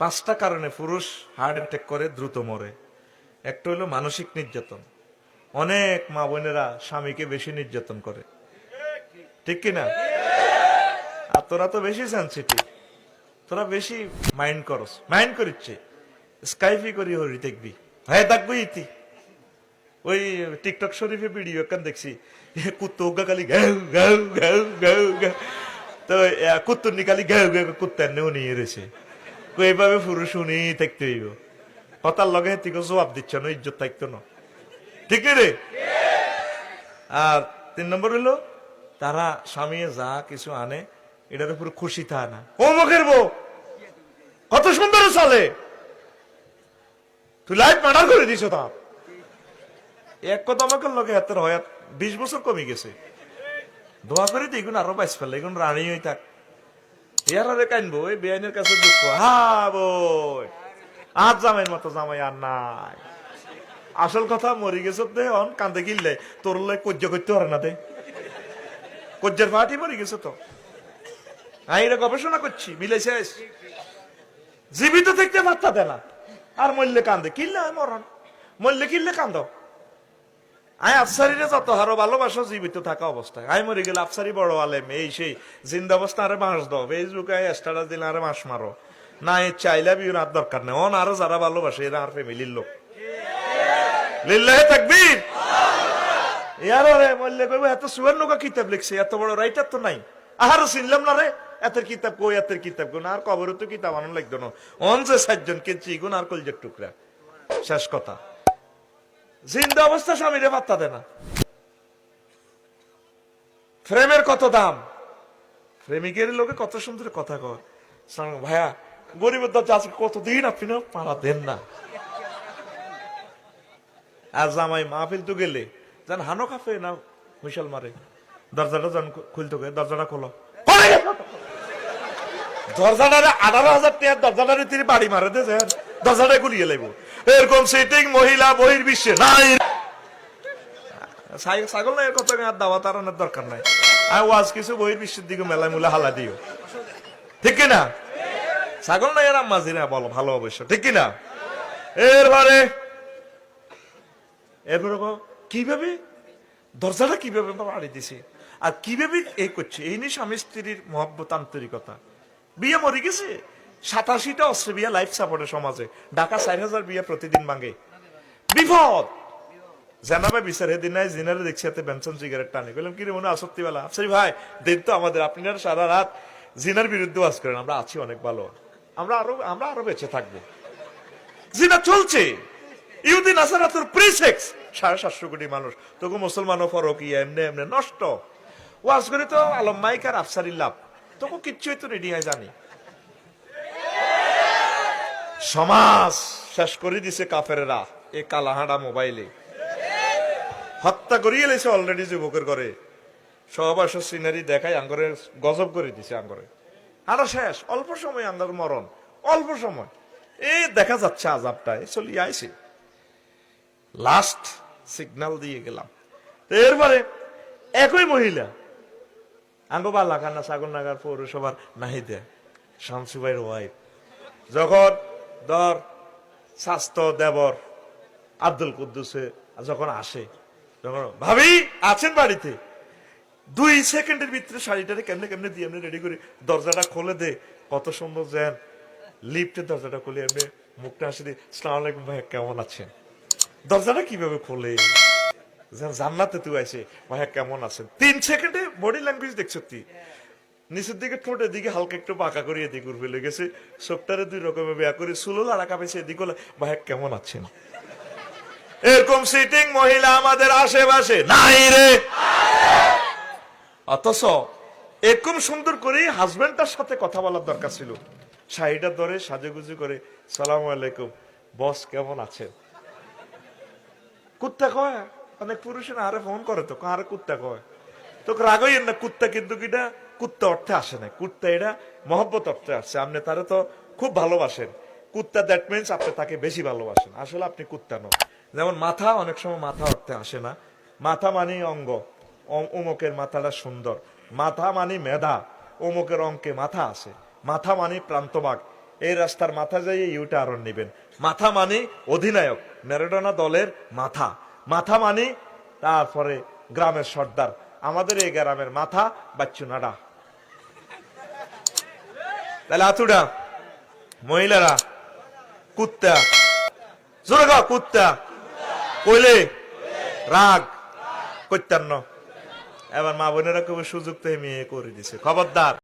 পাঁচটা কারণে পুরুষ হার্ট অ্যাটাক করে, দ্রুত মরে। একটা হলো মানসিক নির্যাতন। অনেক মা বোনেরা স্বামীকে বেশি নির্যাতন করে। ঠিক কিনা আর তোরা তো বেশি সেন্সিটিভ তোরা বেশি মাইন্ড করস। মাইন্ড করিচ্ছে। স্কাইপি করি হরি দেখবি। হ্যাঁ দেখবি ইতি। ওই টিকটক শরীফে ভিডিও একখান দেখছি। কুত্তো খালি ঘাউ ঘাউ ঘাউ ঘাউ তো কুত্তুর নিকালি ঘাউ ঘাউ কুত্তার নেও নিয়ে রয়েছে। এইভাবে পুরুষ শুনি থাকতে হইব। কথার লগে হেতিকে জবাব দিচ্ছে না, ইজ্জত থাকতো না। ঠিক রে? আর তিন নম্বর হলো তারা স্বামী যা কিছু আনে এটার উপর খুশি থা না। ও মুখের বউ! কত সুন্দর চলে তুই লাইফ ম্যাটার করে দিছ তা। এক কথা আমাকে লগে হাতের হয় বিশ বছর কমে গেছে। দোয়া করে দেখুন আরও বাইশ ফেলে এখন রানী হয়ে থাক। ইয়ার আরে কানবো ওই বেআইনের কাছে দুঃখ। হা বই। আজ জামাইয়ের মতো জামাই আর নাই। আসল কথা, মরি গেছে দে অন কান্দে গিললে। তোর লাই কজ্জা করতে পারে না দে কজ্জার পার্টি মরি গেছে তো। আমি এটা গবেষণা করছি, মিলে শেষ। জীবিত থাকতে পাত্তা দে না। আর মরলে কান্দে কিনলে মরণ। মরলে কিনলে কান্দ। আই আফসারিরে যত হারো ভালোবাসো, জীবিত থাকা অবস্থায়। আই মরে গেলে আফসারি বড় আলেম, এই সেই জিন্দা অবস্থা আরে মাস দাও। ফেসবুকে স্ট্যাটাস দিলে আরে মাস মারো। না এ চাইলে বিউর আর দরকার নেই। অন আরও যারা ভালোবাসে, এরা আর ফ্যামিলির লোক। লিল্লাহে তাকবীর। ইয়ার রে মল্লে কইব, এত সুয়ার নৌকা কিতাব লিখছে, এত বড় রাইটার তো নাই। আহারও চিনলাম না রে, এতের কিতাব কই, এতের কিতাব কোন আর কবরে তো কিতাব আনন্দ লাগতো না। অন যে সাতজন কেঞ্চি গুণ আর কলজের টুকরা। শেষ কথা। জিন্দা অবস্থা স্বামীরে পাত্তা দেয় না। ফ্রেমের কত দাম? প্রেমিকের লোকে কত সুন্দর কথা কয়। ভাইয়া, গরিবের দরজা আজকে কতদিন আপনি না পাড়া দেন না। আর জামাই মাহফিল তো গেলে জান হানো কাফে না হুইশাল মারে। দরজাটা জান খুলতে গিয়ে দরজাটা খোলো। গে! দরজাটারে আঠারো হাজার টাকার দরজাটারে তিনি বাড়ি মারে দেন দরজাটা গুলিয়ে লাগবো এরকম সেটিং মহিলা বহির বিশ্বে নাই ছাগল না এর কত আর দাওয়া তারানোর দরকার নাই। ওয়াজ কিছু বহির বিশ্বের দিকে মেলায় মুলে হালা দিও। ঠিক কিনা? ছাগল না এর বলো ভালো অবশ্য। ঠিক কিনা? এরপরে এরপরে কীভাবে? দরজাটা কীভাবে বাড়ি দিছে? আর কীভাবে এই করছে? এই নিয়ে স্বামী স্ত্রীর মহব্বত আন্তরিকতা। বিয়ে মরে গেছে? সাতাশিটা অস্ট্রেলিয়া লাইফ সাপোর্টের সমাজে। ঢাকা চার হাজার বিয়ে প্রতিদিন ভাঙে। বিপদ! জানাবে বিচার হেদিন নাই, জিনারে দেখছি হাতে বেনসন সিগারেট টানে। বললাম কি মনে আসক্তি বেলা? আফসারি ভাই, দিন তো আমাদের আপনারা সারা রাত জিনার বিরুদ্ধে ওয়াজ করেন, আমরা আছি অনেক ভালো। আমরা আরও আমরা আরও বেঁচে থাকব। জিনা চলছে। ইহুদিন আসারা তোর প্রিসেক্স সাড়ে সাতশো কোটি মানুষ। তোকে মুসলমানও ফরক ইয়ে এমনি এমনি, নষ্ট। ওয়াজ করে তো আলম মাইক আর আফসারি লাভ। তোকে কিচ্ছুই তো রেডি হয় জানি। সমাজ। শেষ করে দিছে কাফেরেরা এ কালাহাডা মোবাইলে। হত্যা করিয়ে লেছে অলরেডি যুবকের করে সহবাস সিনারি দেখায় আঙ্গরে গজব করে দিছে আঙ্গরে। আরও শেষ, অল্প সময় আঙ্গর মরণ, অল্প সময়। এই দেখা যাচ্ছে আজাবটা এই চলিয়ে আইছে। লাস্ট সিগন্যাল দিয়ে গেলাম। এরপরে একই মহিলা আঙ্গবা লাগানা সাগর নাগার পৌরসভার নাহিদে শামসুবাইর ওয়াইফ যখন ধর স্বাস্থ্য দেবর, আব্দুল কুদ্দুসে যখন আসে, যখন, ভাবি, আছেন বাড়িতে? দুই সেকেন্ডের ভিতরে শাড়িটারে কেমনে কেমনে দিয়ে এমনি রেডি করে। দরজাটা খুলে দে, কত সুন্দর যেন লিফটের দরজাটা খুলে এমনি মুখটা আসে দিয়ে, সালাম আলাইকুম ভাই কেমন আছেন? দরজাটা কীভাবে খোলে? জান্নাতে তুই আছে ভাইয়া, কেমন আছেন? তিন সেকেন্ডে বডি ল্যাঙ্গুয়েজ দেখছ তুই নিচের দিকে ঠোঁটের দিকে হালকা একটু পাকা করে এদিকে উঠবে লেগেছে। চোখটারে দুই রকমের বেয়া করে সুলো লাড়াকা পেয়েছে এদিকে ভাইয়া কেমন আছেন? এরকম সিটিং মহিলা আমাদের আশেপাশে নাই রে। অথচ এরকম সুন্দর করে হাজবেন্ডটার সাথে কথা বলার দরকার ছিল। শাড়িটা ধরে সাজুগুজু করে, সালাম আলাইকুম বস কেমন আছেন? কুত্তা কয়, অনেক পুরুষের আরে ফোন করে তো আরে কুত্তা কয়? তো রাগই না, কুত্তা কিন্তু কিটা কুত্তা অর্থে আসে না। কুত্তা এটা মহব্বত অর্থে আসছে আপনি তারে তো খুব ভালোবাসেন। কুত্তা দ্যাট মিনস আপনি তাকে বেশি ভালোবাসেন। আসলে আপনি কুত্তা নন। যেমন মাথা, অনেক সময় মাথা অর্থে আসে না। মাথা মানে অঙ্গ। অমুকের মাথাটা সুন্দর। মাথা মানে মেধা। অমুকের অঙ্কে মাথা আছে মাথা মানে প্রান্তবাগ এই রাস্তার মাথা যাইয়ে ইউটা আরন নেবেন। মাথা মানে অধিনায়ক। ম্যারাডোনা দলের মাথা। মাথা মানে তারপরে গ্রামের সর্দার। আমাদের এই গ্রামের মাথা বাচ্চুনাডা তাহলে আতুডা, মহিলারা, কুত্তা জোরে গা কুত্তা, কইলে, রাগ কৈত্যান্ন এবার মা বোনেরা কেউ সুযোগ তো মেয়ে করে দিছে। খবরদার।